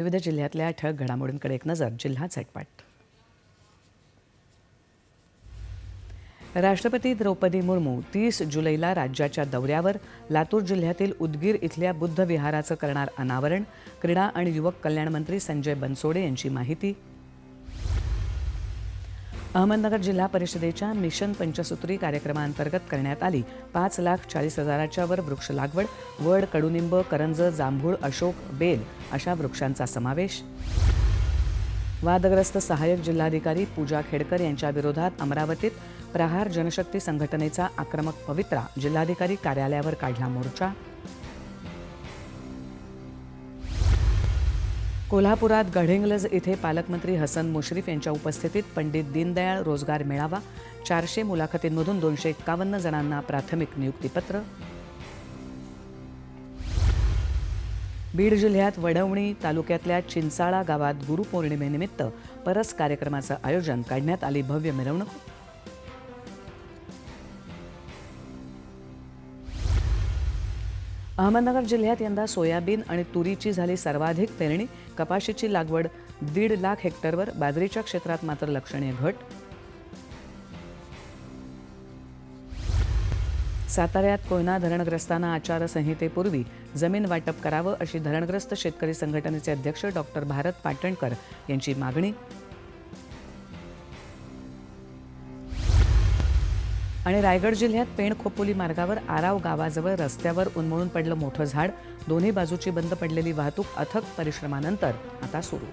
विविध जिल्ह्यातल्या ठळक घडामोडींकडे एक नजर जिल्हा झटपट राष्ट्रपती द्रौपदी मुर्मू तीस जुलैला राज्याच्या दौऱ्यावर लातूर जिल्ह्यातील उदगीर इथल्या बुद्ध विहाराचं करणार अनावरण. क्रीडा आणि युवक कल्याण मंत्री संजय बनसोडे यांची माहिती अहमदनगर जिल्हा परिषदेच्या मिशन पंचसूत्री कार्यक्रमांतर्गत करण्यात आली. पाच लाख चाळीस हजाराच्या वर वृक्ष लागवड वड कडुनिंब करंज जांभूळ अशोक बेल अशा वृक्षांचा समावेश. वादग्रस्त सहाय्यक जिल्हाधिकारी पूजा खेडकर यांच्या विरोधात अमरावतीत प्रहार जनशक्ती संघटनेचा आक्रमक पवित्रा जिल्हाधिकारी कार्यालयावर काढला मोर्चा. कोल्हापुरात गडहिंग्लज इथे पालकमंत्री हसन मुश्रीफ यांच्या उपस्थितीत पंडित दीनदयाळ रोजगार मेळावा चारशे मुलाखतींमधून दोनशे एक्कावन्न जणांना प्राथमिक नियुक्तीपत्र. बीड जिल्ह्यात वडवणी तालुक्यातल्या चिंचाळा गावात गुरुपौर्णिमेनिमित्त परस कार्यक्रमाचं आयोजन काढण्यात आली भव्य मिरवणूक. अहमदनगर जिल्ह्यात यंदा सोयाबीन आणि तुरीची झाली सर्वाधिक पेरणी. कपाशीची लागवड दीड लाख हेक्टरवर बाजरीच्या क्षेत्रात मात्र लक्षणीय घट. साताऱ्यात कोयना धरणग्रस्तांना आचारसंहितेपूर्वी जमीन वाटप करावं अशी धरणग्रस्त शेतकरी संघटनेचे अध्यक्ष डॉक्टर भारत पाटणकर यांची मागणी. आणि रायगड जिल्ह्यात पेण खोपोली मार्गावर आराव गावाजवळ रस्त्यावर उन्मळून पडलं मोठं झाड. दोन्ही बाजूची बंद पडलेली वाहतूक अथक परिश्रमानंतर आता सुरू.